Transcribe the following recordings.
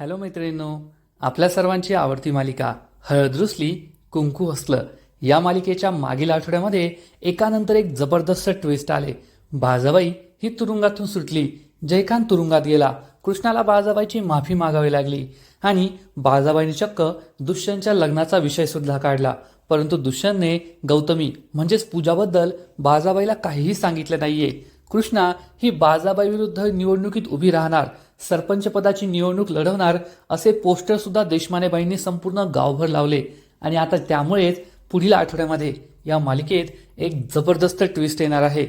Hello मैत्रिणींनो आपल्या सर्वांची आवडती मालिका हळद रुसली कुंकू हसलं या मालिकेच्या मागील आठवड्यामध्ये एकानंतर एक जबरदस्त ट्विस्ट आले. बाजाबाई ही तुरुंगातून सुटली. जयकांत तुरुंगात गेला. कृष्णाला बाजाबाईची माफी मागावी लागली आणि बाजाबाईने चक्क दुष्यंतच्या लग्नाचा विषय सुद्धा काढला. परंतु दुष्यंतने गौतमी म्हणजेच पूजाबद्दल बाजाबाईला काहीही सांगितलं नाहीये. कृष्णा ही बाजाबाई विरुद्ध निवडणुकीत उभी राहणार सरपंचपदाची निवडणूक लढवणार असे पोस्टर सुद्धा देशमानेबाईंनी संपूर्ण गावभर लावले. आणि आता त्यामुळेच पुढील आठवड्यामध्ये या मालिकेत एक जबरदस्त ट्विस्ट येणार आहे.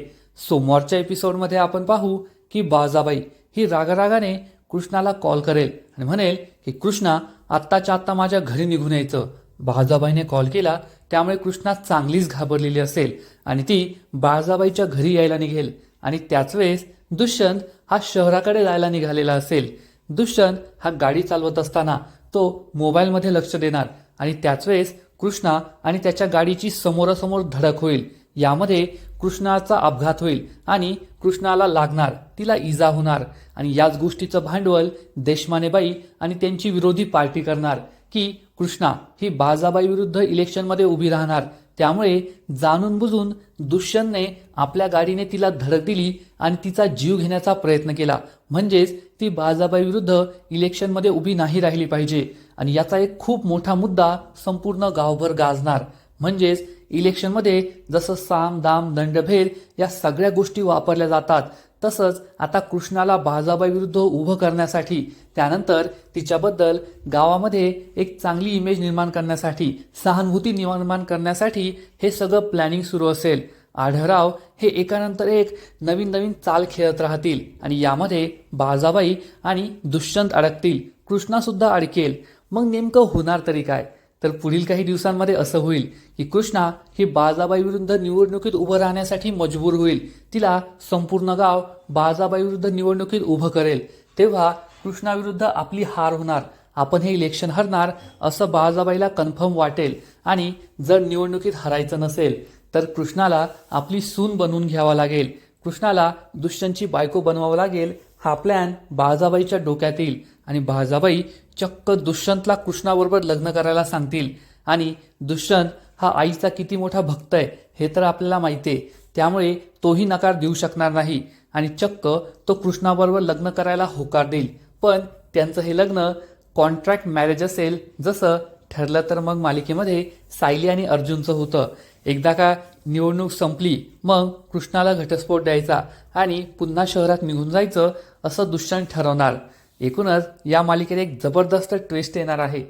सोमवारच्या एपिसोडमध्ये आपण पाहू की बाजाबाई ही रागारागाने कृष्णाला कॉल करेल आणि म्हणेल की कृष्णा आत्ताच्या आत्ता माझ्या घरी निघून यायचं. बाळजाबाईने कॉल केला त्यामुळे कृष्णा चांगलीच घाबरलेली असेल आणि ती बाळजाबाईच्या घरी यायला निघेल. आणि त्याच वेळेस दुष्यंत हा शहराकडे जायला निघालेला असेल. दुष्यंत हा गाडी चालवत असताना तो मोबाईलमध्ये लक्ष देणार आणि त्याच वेळेस कृष्णा आणि त्याच्या गाडीची समोरासमोर धडक होईल. यामध्ये कृष्णाचा अपघात होईल आणि कृष्णाला लागणार तिला इजा होणार आणि याच गोष्टीचं भांडवल देशमानेबाई आणि त्यांची विरोधी पार्टी करणार की कृष्णा ही बाजाबाई विरुद्ध इलेक्शनमध्ये उभी राहणार त्यामुळे जाणून बुजून दुष्यंतने आपल्या गाडीने तिला धडक दिली आणि तिचा जीव घेण्याचा प्रयत्न केला. म्हणजेच ती बाजाबाई विरुद्ध इलेक्शनमध्ये उभी नाही राहिली पाहिजे. आणि याचा एक खूप मोठा मुद्दा संपूर्ण गावभर गाजणार. म्हणजेच इलेक्शनमध्ये जसं साम दाम दंडभेद या सगळ्या गोष्टी वापरल्या जातात तसंच आता कृष्णाला बाजाबाई विरुद्ध उभं करण्यासाठी त्यानंतर तिच्याबद्दल गावामध्ये एक चांगली इमेज निर्माण करण्यासाठी सहानुभूती निर्माण करण्यासाठी हे सगळं प्लॅनिंग सुरू असेल. आढळराव हे एकानंतर एक नवीन नवीन चाल खेळत राहतील आणि यामध्ये बाजाबाई आणि दुष्यंत अडकतील. कृष्णासुद्धा अडकेल. मग नेमकं होणार तरी काय? तर पुढील काही दिवसांमध्ये असं होईल की कृष्णा ही बाजाबाई विरुद्ध निवडणुकीत उभं राहण्यासाठी मजबूर होईल. तिला संपूर्ण गाव बाजाबाई विरुद्ध निवडणुकीत उभं करेल. तेव्हा कृष्णाविरुद्ध आपली हार होणार. आपण हे इलेक्शन हरणार असं बाळजाबाईला कन्फर्म वाटेल आणि जर निवडणुकीत हरायचं नसेल तर कृष्णाला आपली सून बनवून घ्यावा लागेल. कृष्णाला दुष्यंतची बायको बनवावं लागेल हा प्लॅन बाजाबाईच्या डोक्यात येईल आणि बाजाबाई चक्क दुष्यंतला कृष्णाबरोबर लग्न करायला सांगतील. आणि दुष्यंत हा आईचा किती मोठा भक्त आहे हे तर आपल्याला माहिती आहे त्यामुळे तोही नकार देऊ शकणार नाही आणि चक्क तो कृष्णाबरोबर लग्न करायला होकार देईल. पण त्यांचं हे लग्न कॉन्ट्रॅक्ट मॅरेज असेल जसं ठरलं तर मग मालिकेमध्ये सायली आणि अर्जुनचं होतं. एकदा का निवडणूक संपली मग कृष्णाला घटस्फोट द्यायचा आणि पुन्हा शहरात निघून जायचं असं दुष्यंत ठरवणार. एकूणच या मालिकेत एक जबरदस्त ट्विस्ट येणार आहे.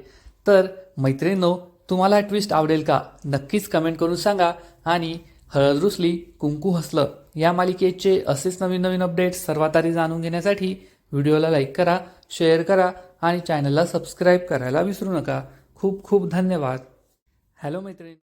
तर मैत्रिणींनो तुम्हाला ट्विस्ट आवडेल का? नक्कीच कमेंट करून सांगा आणि हळद रुसली कुंकू हसलं. या मालिकेचे असेच नवीन नवीन अपडेट्स सर्वात आधी जाणून घेण्यासाठी व्हिडिओला लाईक करा शेअर करा आणि चॅनलला सबस्क्राईब करायला विसरू नका. खूप खूप धन्यवाद. हॅलो मैत्रिणी.